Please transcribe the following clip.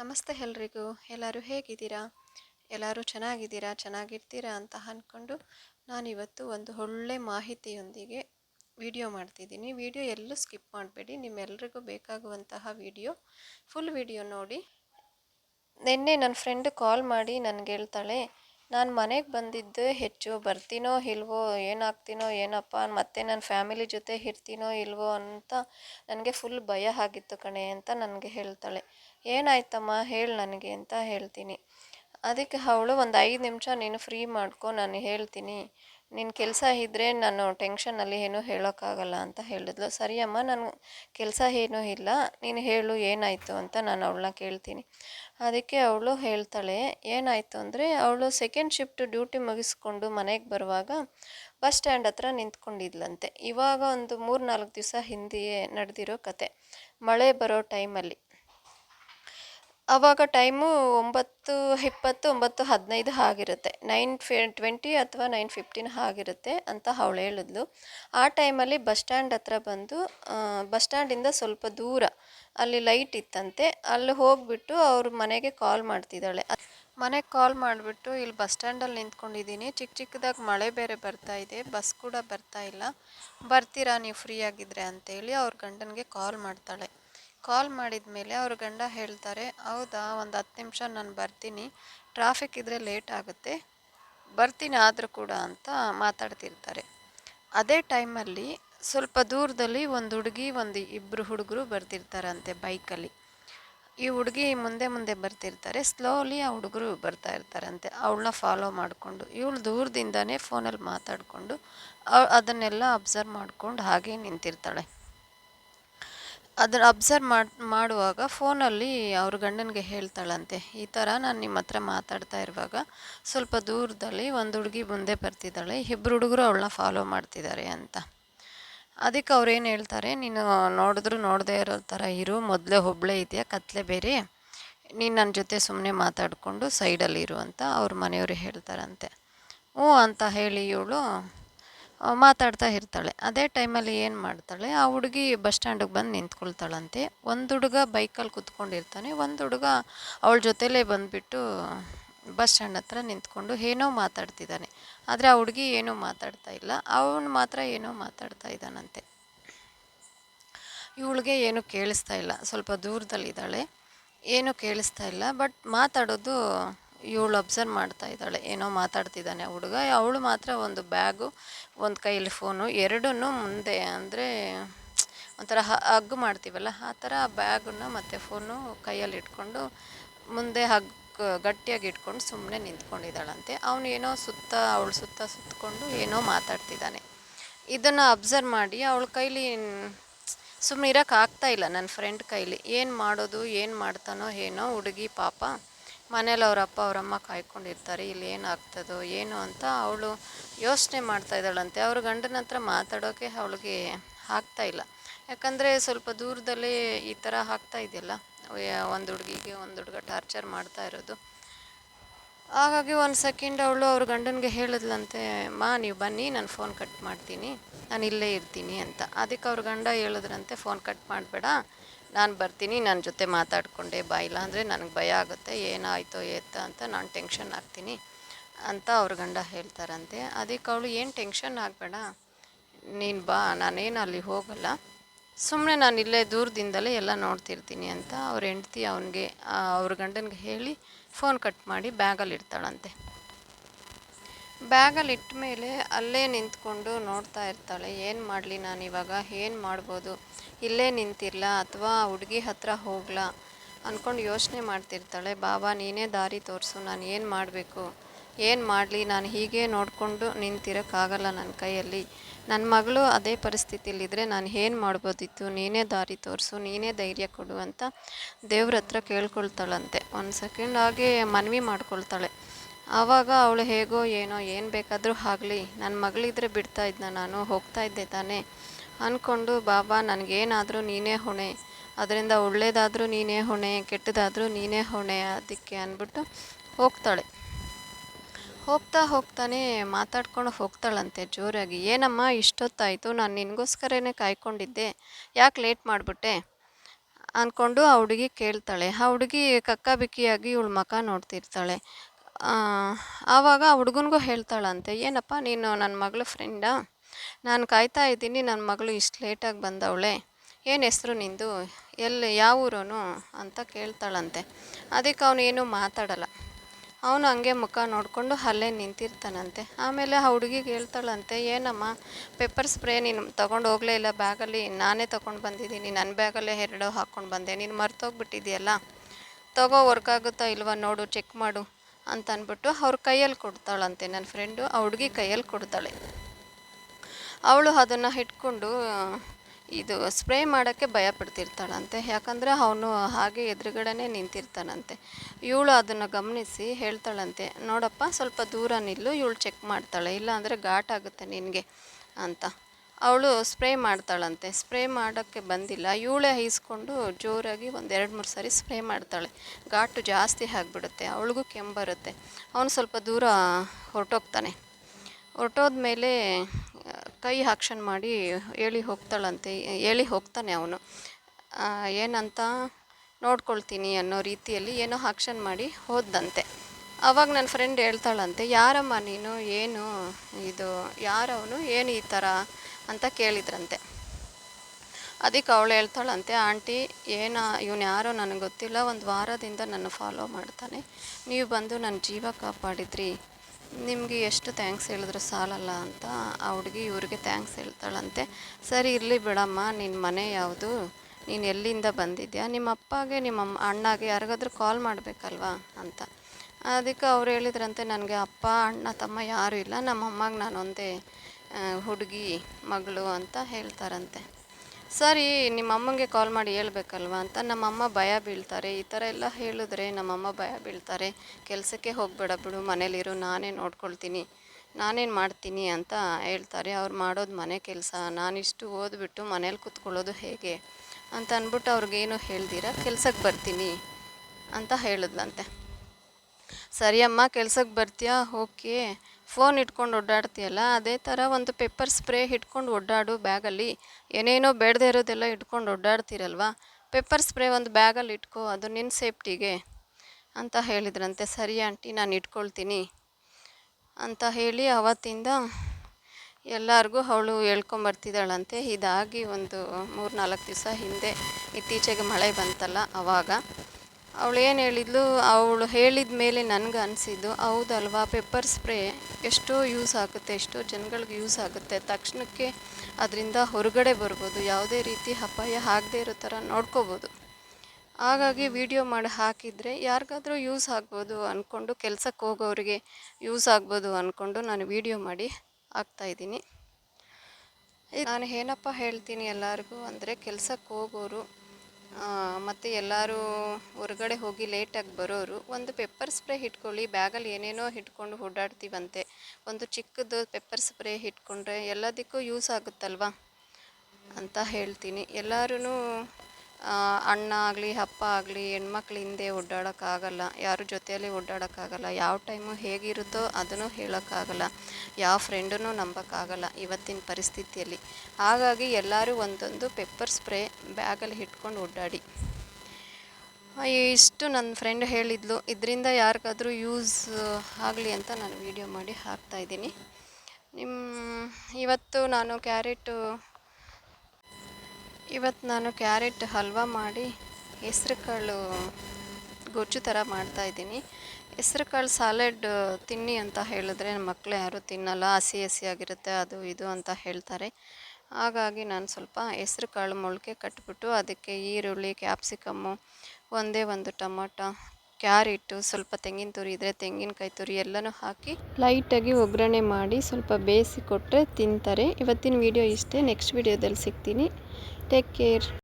ನಮಸ್ತೆ ಎಲ್ರಿಗೂ. ಎಲ್ಲರೂ ಹೇಗಿದ್ದೀರಾ? ಎಲ್ಲರೂ ಚೆನ್ನಾಗಿದ್ದೀರಾ? ಚೆನ್ನಾಗಿರ್ತೀರಾ ಅಂತ ಅಂದ್ಕೊಂಡು ನಾನಿವತ್ತು ಒಂದು ಒಳ್ಳೆ ಮಾಹಿತಿಯೊಂದಿಗೆ ವಿಡಿಯೋ ಮಾಡ್ತಿದ್ದೀನಿ. ವಿಡಿಯೋ ಎಲ್ಲೂ ಸ್ಕಿಪ್ ಮಾಡಬೇಡಿ. ನಿಮ್ಮೆಲ್ರಿಗೂ ಬೇಕಾಗುವಂತಹ ವಿಡಿಯೋ, ಫುಲ್ ವಿಡಿಯೋ ನೋಡಿ. ನಿನ್ನೆ ನನ್ನ ಫ್ರೆಂಡ್ ಕಾಲ್ ಮಾಡಿ ನನಗೆ ಹೇಳ್ತಾಳೆ ನಾನು ಮನೆಗೆ ಬಂದಿದ್ದು ಹೆಚ್ಚು ಬರ್ತೀನೋ ಇಲ್ವೋ, ಏನಾಗ್ತೀನೋ, ಏನಪ್ಪ, ಮತ್ತೆ ನನ್ನ ಫ್ಯಾಮಿಲಿ ಜೊತೆ ಇರ್ತೀನೋ ಇಲ್ವೋ ಅಂತ ನನಗೆ ಫುಲ್ ಭಯ ಆಗಿತ್ತು ಕಣೆ ಅಂತ ನನಗೆ ಹೇಳ್ತಾಳೆ. ಏನಾಯ್ತಮ್ಮ? ಹೇಳು ನನಗೆ ಅಂತ ಹೇಳ್ತೀನಿ. ಅದಕ್ಕೆ ಅವಳು ಒಂದು ಐದು ನಿಮಿಷ ನೀನು ಫ್ರೀ ಮಾಡ್ಕೊ, ನಾನು ಹೇಳ್ತೀನಿ. ನಿನ್ನ ಕೆಲಸ ಇದ್ದರೆ ನಾನು ಟೆನ್ಷನಲ್ಲಿ ಏನೂ ಹೇಳೋಕ್ಕಾಗಲ್ಲ ಅಂತ ಹೇಳಿದ್ಲು. ಸರಿ ಅಮ್ಮ ನಾನು ಕೆಲಸ ಏನೂ ಇಲ್ಲ. ನೀನು ಹೇಳು ಏನಾಯಿತು ಅಂತ ನಾನು ಅವಳನ್ನ ಕೇಳ್ತೀನಿ. ಅದಕ್ಕೆ ಅವಳು ಹೇಳ್ತಾಳೆ, ಏನಾಯಿತು ಅಂದರೆ ಅವಳು ಸೆಕೆಂಡ್ ಶಿಫ್ಟ್ ಡ್ಯೂಟಿ ಮುಗಿಸ್ಕೊಂಡು ಮನೆಗೆ ಬರುವಾಗ ಬಸ್ ಸ್ಟ್ಯಾಂಡ್ ಹತ್ರ ನಿಂತ್ಕೊಂಡಿದ್ಲಂತೆ. ಇವಾಗ ಒಂದು ಮೂರು ನಾಲ್ಕು ದಿವಸ ಹಿಂದೆಯೇ ನಡೆದಿರೋ ಕತೆ. ಮಳೆ ಬರೋ ಟೈಮಲ್ಲಿ ಆವಾಗ ಟೈಮು ಒಂಬತ್ತು, ಇಪ್ಪತ್ತು, ಒಂಬತ್ತು, ಹದಿನೈದು ಆಗಿರುತ್ತೆ ನೈನ್ ಫಿ, ಟ್ವೆಂಟಿ ಅಥವಾ ನೈನ್ ಫಿಫ್ಟೀನ್ ಆಗಿರುತ್ತೆ ಅಂತ ಅವಳು ಹೇಳಿದ್ಲು. ಆ ಟೈಮಲ್ಲಿ ಬಸ್ ಸ್ಟ್ಯಾಂಡ್ ಹತ್ರ ಬಂದು ಬಸ್ ಸ್ಟ್ಯಾಂಡಿಂದ ಸ್ವಲ್ಪ ದೂರ ಅಲ್ಲಿ ಲೈಟ್ ಇತ್ತಂತೆ, ಅಲ್ಲಿ ಹೋಗಿಬಿಟ್ಟು ಅವ್ರ ಮನೆಗೆ ಕಾಲ್ ಮಾಡ್ತಿದ್ದಾಳೆ. ಮನೆಗೆ ಕಾಲ್ ಮಾಡಿಬಿಟ್ಟು, ಇಲ್ಲಿ ಬಸ್ ಸ್ಟ್ಯಾಂಡಲ್ಲಿ ನಿಂತ್ಕೊಂಡಿದ್ದೀನಿ. ಚಿಕ್ಕ ಚಿಕ್ಕದಾಗಿ ಮಳೆ ಬೇರೆ ಬರ್ತಾ ಇದೆ, ಬಸ್ ಕೂಡ ಬರ್ತಾ ಇಲ್ಲ. ಬರ್ತೀರಾ ನೀವು ಫ್ರೀ ಆಗಿದ್ರೆ ಅಂತೇಳಿ ಅವ್ರ ಗಂಡನಿಗೆ ಕಾಲ್ ಮಾಡ್ತಾಳೆ. ಕಾಲ್ ಮಾಡಿದ ಮೇಲೆ ಅವ್ರ ಗಂಡ ಹೇಳ್ತಾರೆ, ಹೌದಾ, ಒಂದು ಹತ್ತು ನಿಮಿಷ ನಾನು ಬರ್ತೀನಿ. ಟ್ರಾಫಿಕ್ ಇದ್ದರೆ ಲೇಟ್ ಆಗುತ್ತೆ. ಬರ್ತೀನಿ ಆದರೂ ಕೂಡ ಅಂತ ಮಾತಾಡ್ತಿರ್ತಾರೆ. ಅದೇ ಟೈಮಲ್ಲಿ ಸ್ವಲ್ಪ ದೂರದಲ್ಲಿ ಒಂದು ಹುಡುಗಿ, ಒಂದು ಇಬ್ಬರು ಹುಡುಗರು ಬರ್ತಿರ್ತಾರಂತೆ ಬೈಕಲ್ಲಿ. ಈ ಹುಡುಗಿ ಮುಂದೆ ಮುಂದೆ ಬರ್ತಿರ್ತಾರೆ. ಸ್ಲೋಲಿ ಆ ಹುಡುಗರು ಬರ್ತಾ ಇರ್ತಾರಂತೆ. ಅವಳನ್ನ ಫಾಲೋ ಮಾಡಿಕೊಂಡು, ಇವಳು ದೂರದಿಂದನೇ ಫೋನಲ್ಲಿ ಮಾತಾಡಿಕೊಂಡು ಅದನ್ನೆಲ್ಲ ಅಬ್ಸರ್ವ್ ಮಾಡ್ಕೊಂಡು ಹಾಗೆ ನಿಂತಿರ್ತಾಳೆ. ಅದನ್ನು ಅಬ್ಸರ್ವ್ ಮಾಡಿ, ಮಾಡುವಾಗ ಫೋನಲ್ಲಿ ಅವ್ರ ಗಂಡನಿಗೆ ಹೇಳ್ತಾಳಂತೆ, ಈ ಥರ ನಾನು ನಿಮ್ಮ ಹತ್ರ ಮಾತಾಡ್ತಾ ಇರುವಾಗ ಸ್ವಲ್ಪ ದೂರದಲ್ಲಿ ಒಂದು ಹುಡುಗಿ ಮುಂದೆ ಬರ್ತಿದ್ದಾಳೆ ಇಬ್ಬರು ಹುಡುಗರು ಅವಳನ್ನ ಫಾಲೋ ಮಾಡ್ತಿದ್ದಾರೆ ಅಂತ. ಅದಕ್ಕೆ ಅವ್ರೇನು ಹೇಳ್ತಾರೆ, ನೀನು ನೋಡಿದ್ರು ನೋಡದೇ ಇರೋ ಥರ ಇರು, ಮೊದಲೇ ಹೊಬ್ಳೆ ಇದೆಯಾ, ಕತ್ಲೆ ಬೇರೆ, ನೀನು ನನ್ನ ಜೊತೆ ಸುಮ್ಮನೆ ಮಾತಾಡಿಕೊಂಡು ಸೈಡಲ್ಲಿ ಇರು ಅಂತ ಅವ್ರ ಮನೆಯವರು ಹೇಳ್ತಾರಂತೆ. ಹ್ಞೂ ಅಂತ ಹೇಳಿ ಇವಳು ಮಾತಾಡ್ತಾ ಇರ್ತಾಳೆ. ಅದೇ ಟೈಮಲ್ಲಿ ಏನು ಮಾಡ್ತಾಳೆ, ಆ ಹುಡುಗಿ ಬಸ್ ಸ್ಟ್ಯಾಂಡಿಗೆ ಬಂದು ನಿಂತ್ಕೊಳ್ತಾಳಂತೆ. ಒಂದು ಹುಡುಗ ಬೈಕಲ್ಲಿ ಕುತ್ಕೊಂಡಿರ್ತಾನೆ, ಒಂದು ಹುಡುಗ ಅವಳ ಜೊತೆಲೇ ಬಂದುಬಿಟ್ಟು ಬಸ್ ಸ್ಟ್ಯಾಂಡ್ ಹತ್ರ ನಿಂತ್ಕೊಂಡು ಏನೋ ಮಾತಾಡ್ತಿದ್ದಾನೆ. ಆದರೆ ಆ ಹುಡುಗಿ ಏನೂ ಮಾತಾಡ್ತಾ ಇಲ್ಲ. ಅವನು ಮಾತ್ರ ಏನೋ ಮಾತಾಡ್ತಾ ಇದ್ದಾನಂತೆ. ಇವಳಿಗೆ ಏನೂ ಕೇಳಿಸ್ತಾ ಇಲ್ಲ. ಸ್ವಲ್ಪ ದೂರದಲ್ಲಿದ್ದಾಳೆ. ಏನೂ ಕೇಳಿಸ್ತಾ ಇಲ್ಲ. ಬಟ್ ಮಾತಾಡೋದು ಇವಳು ಅಬ್ಸರ್ವ್ ಮಾಡ್ತಾ ಇದ್ದಾಳೆ. ಏನೋ ಮಾತಾಡ್ತಿದ್ದಾನೆ ಹುಡುಗ. ಅವಳು ಮಾತ್ರ ಒಂದು ಬ್ಯಾಗು ಒಂದು ಕೈಯಲ್ಲಿ ಫೋನು ಎರಡನ್ನೂ ಮುಂದೆ ಅಂದರೆ ಒಂಥರ ಹಗ್ ಮಾಡ್ತೀವಲ್ಲ, ಆ ಥರ ಬ್ಯಾಗನ್ನು ಮತ್ತು ಫೋನು ಕೈಯಲ್ಲಿ ಇಟ್ಕೊಂಡು ಮುಂದೆ ಹಗ್ ಗಟ್ಟಿಯಾಗಿ ಇಟ್ಕೊಂಡು ಸುಮ್ಮನೆ ನಿಂತ್ಕೊಂಡಿದ್ದಾಳಂತೆ. ಅವನು ಏನೋ ಸುತ್ತ, ಅವಳು ಸುತ್ತ ಸುತ್ತಕೊಂಡು ಏನೋ ಮಾತಾಡ್ತಿದ್ದಾನೆ. ಇದನ್ನು ಅಬ್ಸರ್ವ್ ಮಾಡಿ ಅವಳ ಕೈಲಿ ಸುಮ್ಮನೆ ಇರೋಕ್ಕಾಗ್ತಾ ಇಲ್ಲ ನನ್ನ ಫ್ರೆಂಡ್ ಕೈಲಿ. ಏನು ಮಾಡೋದು, ಏನು ಮಾಡ್ತಾನೋ ಏನೋ ಹುಡುಗಿ ಪಾಪ ಮನೇಲಿ ಅವ್ರ ಅಪ್ಪ ಅವರಮ್ಮ ಕಾಯ್ಕೊಂಡಿರ್ತಾರೆ, ಇಲ್ಲಿ ಏನು ಆಗ್ತದೋ, ಏನು ಅಂತ ಅವಳು ಯೋಚನೆ ಮಾಡ್ತಾ ಇದ್ದಾಳಂತೆ. ಅವ್ರ ಗಂಡನ ಹತ್ರ ಮಾತಾಡೋಕೆ ಅವಳಿಗೆ ಆಗ್ತಾ ಇಲ್ಲ. ಯಾಕಂದರೆ ಸ್ವಲ್ಪ ದೂರದಲ್ಲಿ ಈ ಥರ ಆಗ್ತಾ ಇದೆಯಲ್ಲ ಒಂದು ಹುಡುಗಿಗೆ ಒಂದು ಹುಡುಗ ಟಾರ್ಚರ್ ಮಾಡ್ತಾ ಇರೋದು. ಹಾಗಾಗಿ ಒಂದು ಸೆಕೆಂಡ್ ಅವಳು ಅವ್ರ ಗಂಡನಿಗೆ ಹೇಳಿದ್ಲಂತೆ, ಮಾ, ನೀವು ಬನ್ನಿ, ನಾನು ಫೋನ್ ಕಟ್ ಮಾಡ್ತೀನಿ, ನಾನು ಇಲ್ಲೇ ಇರ್ತೀನಿ ಅಂತ. ಅದಕ್ಕೆ ಅವ್ರ ಗಂಡ ಹೇಳಿದ್ರಂತೆ, ಫೋನ್ ಕಟ್ ಮಾಡಬೇಡ ನಾನು ಬರ್ತೀನಿ ನನ್ನ ಜೊತೆ ಮಾತಾಡಿಕೊಂಡೆ, ಬಾ ಇಲ್ಲ ಅಂದರೆ ನನಗೆ ಭಯ ಆಗುತ್ತೆ, ಏನಾಯಿತೋ, ಏತ ಅಂತ ನಾನು ಟೆನ್ಷನ್ ಆಗ್ತೀನಿ ಅಂತ ಅವ್ರ ಗಂಡ ಹೇಳ್ತಾರಂತೆ. ಅದಕ್ಕೆ ಅವಳು, ಏನು ಟೆನ್ಷನ್ ಆಗಬೇಡ, ನೀನು ಬಾ, ನಾನೇನು ಅಲ್ಲಿ ಹೋಗಲ್ಲ ಸುಮ್ಮನೆ ನಾನು ಇಲ್ಲೇ ದೂರದಿಂದಲೇ ಎಲ್ಲ ನೋಡ್ತಿರ್ತೀನಿ ಅಂತ ಅವ್ರ ಹೆಂಡ್ತಿ ಅವನಿಗೆ ಅವ್ರ ಗಂಡನಿಗೆ ಹೇಳಿ, ಫೋನ್ ಕಟ್ ಮಾಡಿ ಬ್ಯಾಗಲ್ಲಿ ಇಡ್ತಾಳಂತೆ. ಬ್ಯಾಗಲ್ಲಿ ಇಟ್ಟ ಮೇಲೆ ಅಲ್ಲೇ ನಿಂತ್ಕೊಂಡು ನೋಡ್ತಾ ಇರ್ತಾಳೆ. ಏನು ಮಾಡಲಿ ನಾನು ಇವಾಗ? ಏನು ಮಾಡ್ಬೋದು? ಇಲ್ಲೇ ನಿಂತಿರಲ ಅಥವಾ ಹುಡುಗಿ ಹತ್ರ ಹೋಗ್ಲಾ? ಅಂದ್ಕೊಂಡು ಯೋಚನೆ ಮಾಡ್ತಿರ್ತಾಳೆ. ಬಾಬಾ, ನೀನೇ ದಾರಿ ತೋರಿಸು. ನಾನು ಏನು ಮಾಡಬೇಕು? ಏನು ಮಾಡಲಿ? ನಾನು ಹೀಗೆ ನೋಡಿಕೊಂಡು ನಿಂತಿರೋಕ್ಕಾಗಲ್ಲ ನನ್ನ ಕೈಯಲ್ಲಿ. ನನ್ನ ಮಗಳು ಅದೇ ಪರಿಸ್ಥಿತಿಲಿದ್ದರೆ ನಾನು ಏನು ಮಾಡ್ಬೋದಿತ್ತು? ನೀನೇ ದಾರಿ ತೋರಿಸು. ನೀನೇ ಧೈರ್ಯ ಕೊಡು ಅಂತ ದೇವ್ರ ಹತ್ರ ಕೇಳ್ಕೊಳ್ತಾಳಂತೆ. ಒಂದು ಸೆಕೆಂಡ್ ಹಾಗೆ ಮನವಿ ಮಾಡ್ಕೊಳ್ತಾಳೆ. ಆವಾಗ ಅವಳು ಹೇಗೋ ಏನೋ, ಏನು ಬೇಕಾದರೂ ಆಗಲಿ ನನ್ನ ಮಗಳಿದ್ರೆ ಬಿಡ್ತಾ ಇದ್ನ ನಾನು, ಹೋಗ್ತಾ ಇದ್ದೆ ತಾನೇ. ಅಂದ್ಕೊಂಡು ಬಾಬಾ, ನನಗೇನಾದರೂ ನೀನೇ ಹೊಣೆ. ಅದರಿಂದ ಒಳ್ಳೇದಾದರೂ ನೀನೇ ಹೊಣೆ, ಕೆಟ್ಟದಾದರೂ ನೀನೇ ಹೊಣೆ, ಅದಕ್ಕೆ ಅಂದ್ಬಿಟ್ಟು ಹೋಗ್ತಾಳೆ. ಹೋಗ್ತಾ ಹೋಗ್ತಾನೆ ಮಾತಾಡ್ಕೊಂಡು ಹೋಗ್ತಾಳಂತೆ ಜೋರಾಗಿ. ಏನಮ್ಮ, ಇಷ್ಟೊತ್ತಾಯಿತು, ನಾನು ನಿನಗೋಸ್ಕರನೇ ಕಾಯ್ಕೊಂಡಿದ್ದೆ. ಯಾಕೆ ಲೇಟ್ ಮಾಡಿಬಿಟ್ಟೆ? ಅಂದ್ಕೊಂಡು ಆ ಹುಡುಗಿ ಕೇಳ್ತಾಳೆ. ಆ ಹುಡುಗಿ ಕಕ್ಕಾಬಿಕ್ಕಿಯಾಗಿ ಇವಳು ಮಖ ನೋಡ್ತಿರ್ತಾಳೆ. ಆವಾಗ ಆ ಹುಡುಗನಿಗೂ ಹೇಳ್ತಾಳಂತೆ, ಏನಪ್ಪ ನೀನು ನನ್ನ ಮಗಳ ಫ್ರೆಂಡಾ ನಾನು ಕಾಯ್ತಾ ಇದ್ದೀನಿ ನನ್ನ ಮಗಳು ಇಷ್ಟು ಲೇಟಾಗಿ ಬಂದವಳೆ. ಏನು ಹೆಸರು ನಿಂದು? ಎಲ್ಲಿ, ಯಾವ ಅಂತ ಕೇಳ್ತಾಳಂತೆ. ಅದಕ್ಕೆ ಅವನು ಏನೂ ಮಾತಾಡಲ್ಲ. ಅವನು ಹಂಗೆ ಮುಖ ನೋಡಿಕೊಂಡು ಅಲ್ಲೇ ನಿಂತಿರ್ತಾನಂತೆ. ಆಮೇಲೆ ಆ ಹುಡುಗಿಗೆ ಹೇಳ್ತಾಳಂತೆ, ಏನಮ್ಮ ಪೆಪ್ಪರ್ ಸ್ಪ್ರೇ ನೀನು ತೊಗೊಂಡು ಹೋಗಲೇ ಇಲ್ಲ ಬ್ಯಾಗಲ್ಲಿ. ನಾನೇ ತೊಗೊಂಡು ಬಂದಿದ್ದೀನಿ ನನ್ನ ಬ್ಯಾಗಲ್ಲೇ ಎರಡು ಹಾಕ್ಕೊಂಡು ಬಂದೆ. ನೀನು ಮರ್ತೋಗ್ಬಿಟ್ಟಿದೆಯಲ್ಲ? ತಗೋ ವರ್ಕ್ ಆಗುತ್ತಾ ಇಲ್ವಾ ನೋಡು ಚೆಕ್ ಮಾಡು. ಅಂತ ಅಂದ್ಬಿಟ್ಟು ಅವ್ರ ಕೈಯಲ್ಲಿ ಕೊಡ್ತಾಳಂತೆ ನನ್ನ ಫ್ರೆಂಡು ಆ ಹುಡುಗಿ ಕೈಯಲ್ಲಿ ಕೊಡ್ತಾಳೆ. ಅವಳು ಅದನ್ನು ಇಟ್ಕೊಂಡು ಇದು ಸ್ಪ್ರೇ ಮಾಡೋಕ್ಕೆ ಭಯ ಪಡ್ತಿರ್ತಾಳಂತೆ. ಯಾಕಂದರೆ ಅವನು ಹಾಗೆ ಎದುರುಗಡೆನೇ ನಿಂತಿರ್ತಾನಂತೆ. ಇವಳು ಅದನ್ನು ಗಮನಿಸಿ ಹೇಳ್ತಾಳಂತೆ, ನೋಡಪ್ಪ, ಸ್ವಲ್ಪ ದೂರ ನಿಲ್ಲು, ಇವಳು ಚೆಕ್ ಮಾಡ್ತಾಳೆ. ಇಲ್ಲ ಅಂದರೆ ನಿನಗೆ ಅಂತ. ಅವಳು ಸ್ಪ್ರೇ ಮಾಡ್ತಾಳಂತೆ. ಸ್ಪ್ರೇ ಮಾಡೋಕ್ಕೆ ಬಂದಿಲ್ಲ. ಇವಳೇ ಹೈಸ್ಕೊಂಡು ಜೋರಾಗಿ ಒಂದು ಎರಡು ಮೂರು ಸಾರಿ ಸ್ಪ್ರೇ ಮಾಡ್ತಾಳೆ. ಘಾಟು ಜಾಸ್ತಿ ಆಗಿಬಿಡುತ್ತೆ. ಅವಳಿಗೂ ಕೆಮ್ಮು ಬರುತ್ತೆ. ಅವನು ಸ್ವಲ್ಪ ದೂರ ಹೊರಟೋಗ್ತಾನೆ. ಹೊರಟೋದ್ಮೇಲೆ, ಕೈ ಆಕ್ಷನ್ ಮಾಡಿ ಹೇಳಿ ಹೋಗ್ತಾಳಂತೆ. ಹೇಳಿ ಹೋಗ್ತಾನೆ ಅವನು. ಏನಂತ ನೋಡ್ಕೊಳ್ತೀನಿ ಅನ್ನೋ ರೀತಿಯಲ್ಲಿ ಏನೋ ಆಕ್ಷನ್ ಮಾಡಿ ಹೋದಂತೆ ಅವಾಗ ನನ್ನ ಫ್ರೆಂಡ್ ಹೇಳ್ತಾಳಂತೆ, ಯಾರಮ್ಮ ನೀನು? ಏನು? ಇದು ಯಾರವನು? ಏನು ಈ ಥರ ಅಂತ ಕೇಳಿದ್ರಂತೆ. ಅದಕ್ಕೆ ಅವಳು ಹೇಳ್ತಾಳಂತೆ, ಆಂಟಿ, ಏನು, ಇವನು ಯಾರೋ ನನಗೆ ಗೊತ್ತಿಲ್ಲ, ಒಂದು ವಾರದಿಂದ ನನ್ನ ಫಾಲೋ ಮಾಡ್ತಾನೆ. ನೀವು ಬಂದು ನನ್ನ ಜೀವ ಕಾಪಾಡಿದ್ರಿ. ನಿಮಗೆ ಎಷ್ಟು ಥ್ಯಾಂಕ್ಸ್ ಹೇಳಿದ್ರು ಸಾಲಲ್ಲ ಅಂತ ಆ ಹುಡುಗಿ ಇವ್ರಿಗೆ ಥ್ಯಾಂಕ್ಸ್ ಹೇಳ್ತಾಳಂತೆ. ಸರಿ, ಇರಲಿ ಬಿಡಮ್ಮ ನಿನ್ನ ಮನೆ ಯಾವುದು? ನೀನು ಎಲ್ಲಿಂದ ಬಂದಿದ್ಯಾ? ನಿಮ್ಮ ಅಪ್ಪಗೆ, ನಿಮ್ಮ ಅಮ್ಮ, ಅಣ್ಣಗೆ ಯಾರಿಗಾದ್ರೂ ಕಾಲ್ ಮಾಡಬೇಕಲ್ವಾ? ಅಂತ. ಅದಕ್ಕೆ ಅವ್ರು ಹೇಳಿದ್ರಂತೆ, ನನಗೆ ಅಪ್ಪ, ಅಣ್ಣ, ತಮ್ಮ ಯಾರೂ ಇಲ್ಲ. ನಮ್ಮ ಅಮ್ಮಗೆ ಒಂದೇ ಹುಡುಗಿ, ಮಗಳು ಅಂತ ಹೇಳ್ತಾರಂತೆ. ಸರಿ ನಿಮ್ಮ ಅಮ್ಮಂಗೆ ಕಾಲ್ ಮಾಡಿ ಹೇಳ್ಬೇಕಲ್ವ? ಅಂತ ನಮ್ಮಮ್ಮ ಭಯ ಬೀಳ್ತಾರೆ. ಈ ಥರ ಎಲ್ಲ ಹೇಳಿದ್ರೆ ನಮ್ಮಮ್ಮ ಭಯ ಬೀಳ್ತಾರೆ. ಕೆಲಸಕ್ಕೆ ಹೋಗಬೇಡ ಬಿಡು, ಮನೇಲಿರು, ನಾನೇ ನೋಡ್ಕೊಳ್ತೀನಿ. ನಾನೇನು ಮಾಡ್ತೀನಿ ಅಂತ ಹೇಳ್ತಾರೆ. ಅವ್ರು ಮಾಡೋದು ಮನೆ ಕೆಲಸ. ನಾನಿಷ್ಟು ಓದ್ಬಿಟ್ಟು ಮನೇಲಿ ಕೂತ್ಕೊಳ್ಳೋದು ಹೇಗೆ? ಅಂತ ಅಂದ್ಬಿಟ್ಟು ಅವ್ರಿಗೇನು ಹೇಳ್ದಿರ? ಕೆಲ್ಸಕ್ಕೆ ಬರ್ತೀನಿ ಅಂತ ಹೇಳಿದ್ಲಂತೆ. ಸರಿಯಮ್ಮ ಕೆಲ್ಸಕ್ಕೆ ಬರ್ತೀಯಾ? ಓಕೆ. ಫೋನ್ ಇಟ್ಕೊಂಡು ಓಡಾಡ್ತೀಯಲ್ಲ ಅದೇ ಥರ ಒಂದು ಪೆಪ್ಪರ್ ಸ್ಪ್ರೇ ಇಟ್ಕೊಂಡು ಓಡಾಡು ಬ್ಯಾಗಲ್ಲಿ. ಏನೇನೋ ಬೇಡದೇ ಇರೋದೆಲ್ಲ ಇಟ್ಕೊಂಡು ಓಡಾಡ್ತೀರಲ್ವ ಪೆಪ್ಪರ್ ಸ್ಪ್ರೇ ಒಂದು ಬ್ಯಾಗಲ್ಲಿ ಇಟ್ಕೋ, ಅದು ನಿನ್ನ ಸೇಫ್ಟಿಗೆ. ಅಂತ ಹೇಳಿದ್ರಂತೆ. ಸರಿ ಆಂಟಿ, ನಾನು ಇಟ್ಕೊಳ್ತೀನಿ. ಅಂತ ಹೇಳಿ ಅವತ್ತಿಂದ ಎಲ್ಲರಿಗೂ ಅವಳು ಹೇಳ್ಕೊಂಬರ್ತಿದ್ದಾಳಂತೆ. ಇದಾಗಿ ಒಂದು ಮೂರು ನಾಲ್ಕು ದಿವಸ ಹಿಂದೆ. ಇತ್ತೀಚೆಗೆ ಮಳೆ ಬಂತಲ್ಲ ಆವಾಗ ಅವಳು ಏನು ಹೇಳಿದ್ಲು? ಅವಳು ಹೇಳಿದ ಮೇಲೆ ನನಗೆ ಅನಿಸಿದ್ದು, ಹೌದಲ್ವಾ? ಪೆಪ್ಪರ್ ಸ್ಪ್ರೇ ಎಷ್ಟೋ ಯೂಸ್ ಆಗುತ್ತೆ, ಎಷ್ಟೋ ಜನಗಳಿಗೆ ಯೂಸ್ ಆಗುತ್ತೆ. ತಕ್ಷಣಕ್ಕೆ ಅದರಿಂದ ಹೊರಗಡೆ ಬರ್ಬೋದು. ಯಾವುದೇ ರೀತಿ ಅಪಾಯ ಆಗದೇ ಇರೋ ಥರ ನೋಡ್ಕೋಬೋದು. ಹಾಗಾಗಿ ವಿಡಿಯೋ ಮಾಡಿ ಹಾಕಿದರೆ ಯಾರಿಗಾದರೂ ಯೂಸ್ ಆಗ್ಬೋದು ಅಂದ್ಕೊಂಡು ಕೆಲಸಕ್ಕೆ ಹೋಗೋರಿಗೆ ಯೂಸ್ ಆಗ್ಬೋದು ಅಂದ್ಕೊಂಡು ನಾನು ವಿಡಿಯೋ ಮಾಡಿ ಹಾಕ್ತಾಯಿದ್ದೀನಿ ನಾನು ಏನಪ್ಪ ಹೇಳ್ತೀನಿ ಎಲ್ಲರಿಗೂ ಅಂದರೆ ಕೆಲಸಕ್ಕೆ ಹೋಗೋರು ಮತ್ತು ಎಲ್ಲರೂ ಹೊರಗಡೆ ಹೋಗಿ ಲೇಟಾಗಿ ಬರೋರು, ಒಂದು ಪೆಪ್ಪರ್ ಸ್ಪ್ರೇ ಇಟ್ಕೊಳ್ಳಿ ಬ್ಯಾಗಲ್ಲಿ ಏನೇನೋ ಇಟ್ಕೊಂಡು ಓಡಾಡ್ತೀವಂತೆ. ಒಂದು ಚಿಕ್ಕದು ಪೆಪ್ಪರ್ ಸ್ಪ್ರೇ ಇಟ್ಕೊಂಡ್ರೆ ಎಲ್ಲದಕ್ಕೂ ಯೂಸ್ ಆಗುತ್ತಲ್ವಾ? ಅಂತ ಹೇಳ್ತೀನಿ. ಎಲ್ಲರೂ ಅಣ್ಣ ಆಗಲಿ, ಅಪ್ಪ ಆಗಲಿ, ಹೆಣ್ಮಕ್ಳು ಹಿಂದೆ ಓಡಾಡೋಕ್ಕಾಗಲ್ಲ. ಯಾರ ಜೊತೆಯಲ್ಲಿ ಓಡಾಡೋಕ್ಕಾಗಲ್ಲ. ಯಾವ ಟೈಮು ಹೇಗಿರುತ್ತೋ ಅದನ್ನು ಹೇಳೋಕ್ಕಾಗಲ್ಲ. ಯಾವ ಫ್ರೆಂಡನ್ನು ನಂಬೋಕ್ಕಾಗಲ್ಲ ಇವತ್ತಿನ ಪರಿಸ್ಥಿತಿಯಲ್ಲಿ. ಹಾಗಾಗಿ ಎಲ್ಲರೂ ಒಂದೊಂದು ಪೆಪ್ಪರ್ ಸ್ಪ್ರೇ ಬ್ಯಾಗಲ್ಲಿ ಇಟ್ಕೊಂಡು ಓಡಾಡಿ. ಇಷ್ಟು ನನ್ನ ಫ್ರೆಂಡ್ ಹೇಳಿದ್ಲು. ಇದರಿಂದ ಯಾರಿಗಾದರೂ ಯೂಸ್ ಆಗಲಿ ಅಂತ ನಾನು ವೀಡಿಯೋ ಮಾಡಿ ಹಾಕ್ತಾಯಿದ್ದೀನಿ ನಿಮ್ಮ, ಇವತ್ತು ನಾನು ಕ್ಯಾರೆಟು ಇವತ್ತು ನಾನು ಕ್ಯಾರೆಟ್ ಹಲ್ವಾ ಮಾಡಿ ಹೆಸ್ರು ಕಾಳು ಗೊಜ್ಜು ಥರ ಮಾಡ್ತಾಯಿದ್ದೀನಿ ಹೆಸ್ರು ಕಾಳು ಸಾಲೆಡ್ ತಿನ್ನಿ ಅಂತ ಹೇಳಿದ್ರೆ ನಮ್ಮ ಮಕ್ಕಳು ಯಾರೂ ತಿನ್ನಲ್ಲ, ಹಸಿ ಹಸಿಯಾಗಿರುತ್ತೆ ಅದು ಇದು ಅಂತ ಹೇಳ್ತಾರೆ. ಹಾಗಾಗಿ ನಾನು ಸ್ವಲ್ಪ ಹೆಸ್ರು ಕಾಳು ಮೊಳಕೆ ಕಟ್ಬಿಟ್ಟು ಅದಕ್ಕೆ ಈರುಳ್ಳಿ ಕ್ಯಾಪ್ಸಿಕಮ್ಮು ಒಂದೇ ಒಂದು ಟೊಮೊಟೊ, ಕ್ಯಾರೆಟು, ಸ್ವಲ್ಪ ತೆಂಗಿನ ತುರಿ ಇದ್ದರೆ ತೆಂಗಿನಕಾಯಿ ತುರಿ ಎಲ್ಲನೂ ಹಾಕಿ ಲೈಟಾಗಿ ಒಗ್ಗರಣೆ ಮಾಡಿ ಸ್ವಲ್ಪ ಬೇಯಿಸಿ ಕೊಟ್ಟರೆ ತಿಂತಾರೆ. ಇವತ್ತಿನ ವಿಡಿಯೋ ಇಷ್ಟೇ ನೆಕ್ಸ್ಟ್ ವಿಡಿಯೋದಲ್ಲಿ ಸಿಗ್ತೀನಿ. Take care